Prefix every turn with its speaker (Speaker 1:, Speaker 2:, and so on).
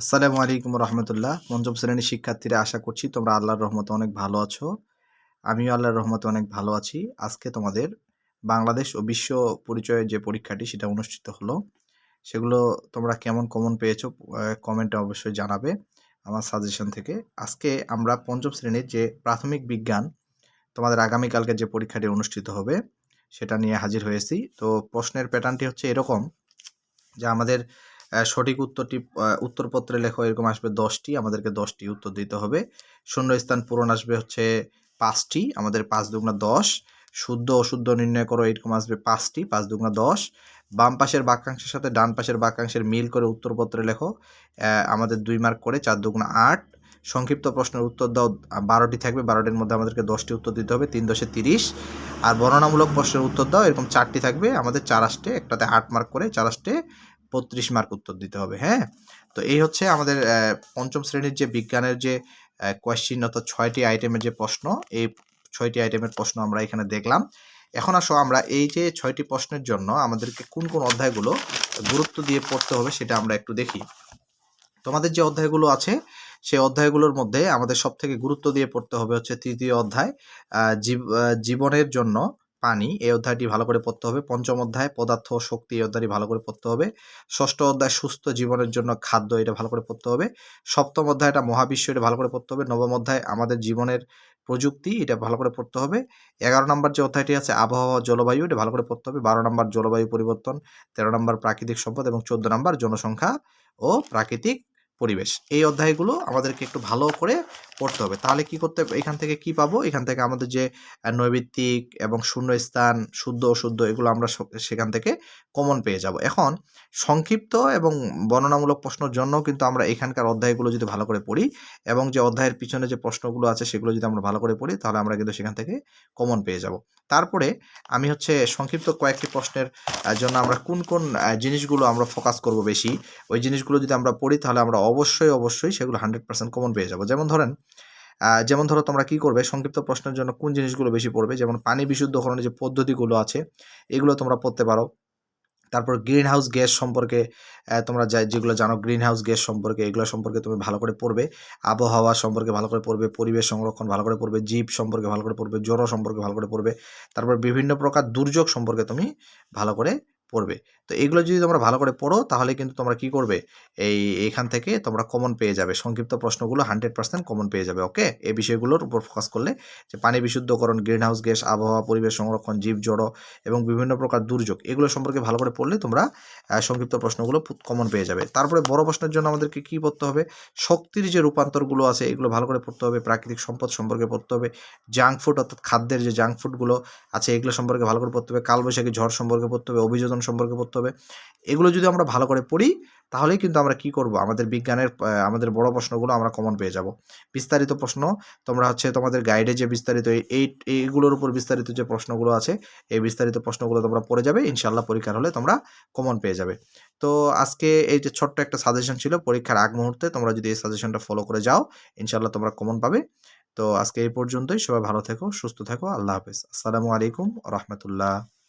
Speaker 1: আসসালামু আলাইকুম রহমতুল্লাহ। পঞ্চম শ্রেণির শিক্ষার্থীরা, আশা করছি তোমরা আল্লাহর রহমতে অনেক ভালো আছো। আমিও আল্লাহর রহমতে অনেক ভালো আছি। আজকে তোমাদের বাংলাদেশ ও বিশ্ব পরিচয়ের যে পরীক্ষাটি, সেটা অনুষ্ঠিত হলো। সেগুলো তোমরা কেমন কমন পেয়েছ কমেন্টে অবশ্যই জানাবে আমার সাজেশন থেকে। আজকে আমরা পঞ্চম শ্রেণির যে প্রাথমিক বিজ্ঞান, তোমাদের আগামীকালকে যে পরীক্ষাটি অনুষ্ঠিত হবে, সেটা নিয়ে হাজির হয়েছি। তো প্রশ্নের প্যাটার্নটি হচ্ছে এরকম যে আমাদের সঠিক উত্তরটি উত্তরপত্রে লেখো, এরকম আসবে দশটি, আমাদেরকে দশটি উত্তর দিতে হবে। শূন্য স্থান পূরণ আসবে হচ্ছে পাঁচটি, আমাদের পাঁচ দুগুণা দশ। শুদ্ধ অশুদ্ধ নির্ণয় করো, এরকম আসবে পাঁচটি, পাঁচ দুগুণা দশ। বাম পাশের বাক্যাংশের সাথে ডান পাশের বাক্যাংশের মিল করে উত্তরপত্রে লেখো আমাদের দুই মার্ক করে চার দুগুণা আট। সংক্ষিপ্ত প্রশ্নের উত্তর দাও, বারোটি থাকবে, বারোটির মধ্যে আমাদেরকে দশটি উত্তর দিতে হবে, তিন দশে তিরিশ। আর বর্ণনামূলক প্রশ্নের উত্তর দাও, এরকম চারটি থাকবে, আমাদের চার আসটে একটাতে আট মার্ক করে চার আসটে বত্রিশ মার্ক উত্তর দিতে হবে হ্যাঁ? তো এই হচ্ছে আমাদের পঞ্চম শ্রেণির যে বিজ্ঞানের যে কোয়েশ্চিন অর্থাৎ ছয়টি আইটেমের যে প্রশ্ন, এই ছয়টি আইটেমের প্রশ্ন আমরা এখানে দেখলাম। এখন আসো আমরা এই যে ছয়টি প্রশ্নের জন্য আমাদেরকে কোন কোন অধ্যায়গুলো গুরুত্ব দিয়ে পড়তে হবে সেটা আমরা একটু দেখি। তোমাদের যে অধ্যায়গুলো আছে সেই অধ্যায়গুলোর মধ্যে আমাদের সব থেকে গুরুত্ব দিয়ে পড়তে হবে হচ্ছে তৃতীয় অধ্যায় জীব- জীবনের জন্য পানি, এই অধ্যায়টি ভালো করে পড়তে হবে। পঞ্চম অধ্যায়, পদার্থ শক্তি, এই অধ্যায়টি ভালো করে পড়তে হবে। ষষ্ঠ অধ্যায়, সুস্থ জীবনের জন্য খাদ্য, এটা ভালো করে পড়তে হবে। সপ্তম অধ্যায়টা মহাবিশ্ব, এটা ভালো করে পড়তে হবে। নবম অধ্যায়, আমাদের জীবনের প্রযুক্তি, এটা ভালো করে পড়তে হবে। এগারো নম্বর যে অধ্যায়টি আছে, আবহাওয়া জলবায়ু, এটা ভালো করে পড়তে হবে। বারো নম্বর, জলবায়ু পরিবর্তন, তেরো নম্বর, প্রাকৃতিক সম্পদ এবং চোদ্দ নম্বর, জনসংখ্যা ও প্রাকৃতিক পরিবেশ। এই অধ্যায়গুলো আমাদেরকে একটু ভালো করে পড়তে হবে। তাহলে কি করতে, এখান থেকে কি পাবো? এখান থেকে আমাদের যে নৈবিত্তিক এবং শূন্যস্থান, শুদ্ধ, অশুদ্ধ, এগুলো আমরা সেখান থেকে কমন পেয়ে যাব। এখন, সংক্ষিপ্ত এবং বর্ণনামূলক প্রশ্নের জন্য কিন্তু আমরা এখানকার অধ্যায়গুলো যদি ভালো করে পড়ি এবং যে অধ্যায়ের পিছনে যে প্রশ্নগুলো আছে সেগুলো যদি আমরা ভালো করে পড়ি, তাহলে আমরা কিন্তু সেখান থেকে কমন পেয়ে যাব। তারপরে আমি হচ্ছে সংক্ষিপ্ত কয়েকটি প্রশ্নের জন্য আমরা কোন কোন জিনিসগুলো আমরা ফোকাস করব বেশি, ওই জিনিসগুলো যদি আমরা পড়ি, তাহলে আমরা অবশ্যই অবশ্যই সেগুলো হান্ড্রেড পার্সেন্ট কমন পেয়ে যাব। যেমন ধরেন যেমন ধরো তোমরা কি করবে, সংক্ষিপ্ত প্রশ্নের জন্য কোন জিনিসগুলো বেশি পড়বে? যেমন পানি বিশুদ্ধকরণের যে পদ্ধতিগুলো আছে, এগুলো তোমরা পড়তে পারো। তারপর গ্রিন হাউস গ্যাস সম্পর্কে তোমরা যা, যেগুলো জানো গ্রিন হাউস গ্যাস সম্পর্কে, এগুলো সম্পর্কে তুমি ভালো করে পড়বে। আবহাওয়া সম্পর্কে ভালো করে পড়বে, পরিবেশ সংরক্ষণ ভালো করে পড়বে, জীব সম্পর্কে ভালো করে পড়বে জ্বর সম্পর্কে ভালো করে পড়বে। তারপর বিভিন্ন প্রকার দুর্যোগ সম্পর্কে তুমি ভালো করে পড়বে। তো এগুলো যদি তোমরা ভালো করে পড়ো, তাহলে কিন্তু তোমরা কি করবে? এই এখান থেকে তোমরা কমন পেয়ে যাবে। সংক্ষিপ্ত প্রশ্নগুলো হান্ড্রেড পার্সেন্ট কমন পেয়ে যাবে ওকে এই বিষয়গুলোর উপর ফোকাস করলে যে পানি বিশুদ্ধকরণ গ্রিন হাউস গ্যাস আবহাওয়া, পরিবেশ সংরক্ষণ, জীব জড়ো এবং বিভিন্ন প্রকার দুর্যোগ, এগুলো সম্পর্কে ভালো করে পড়লে তোমরা সংক্ষিপ্ত প্রশ্নগুলো কমন পেয়ে যাবে। তারপরে বড় প্রশ্নের জন্য আমাদেরকে কি পড়তে হবে? শক্তির যে রূপান্তরগুলো আছে, এগুলো ভালো করে পড়তে হবে। প্রাকৃতিক সম্পদ সম্পর্কে পড়তে হবে। জাঙ্ক ফুড অর্থাৎ খাদ্যের যে জাঙ্ক ফুডগুলো আছে, এগুলো সম্পর্কে ভালো করে পড়তে হবে। কালবৈশাখী ঝড় সম্পর্কে পড়তে হবে। অভিযোজন সম্পর্কে পড়তে হবে এগুলো যদি আমরা ভালো করে পড়ি, তাহলেই কিন্তু আমরা কি করব? আমাদের বিজ্ঞানের আমাদের বড় প্রশ্নগুলো আমরা কমন পেয়ে যাব। বিস্তারিত প্রশ্ন, তোমরা হচ্ছে তোমাদের গাইডে যে বিস্তারিত, এই এইগুলোর উপর বিস্তারিত যে প্রশ্নগুলো আছে, এই বিস্তারিত প্রশ্নগুলো তোমরা পড়ে যাবে ইনশাল্লাহ পরীক্ষার হলে তোমরা কমন পেয়ে যাবে। তো আজকে এই যে ছোট্ট একটা সাজেশন ছিল, পরীক্ষার আগ মুহূর্তে তোমরা যদি এই সাজেশনটা ফলো করে যাও ইনশাল্লাহ তোমরা কমন পাবে। তো আজকে এই পর্যন্তই, সবাই ভালো থেকো, সুস্থ থেকো, আল্লাহ হাফেজ। আসসালামু আলাইকুম রহমতুল্লাহ।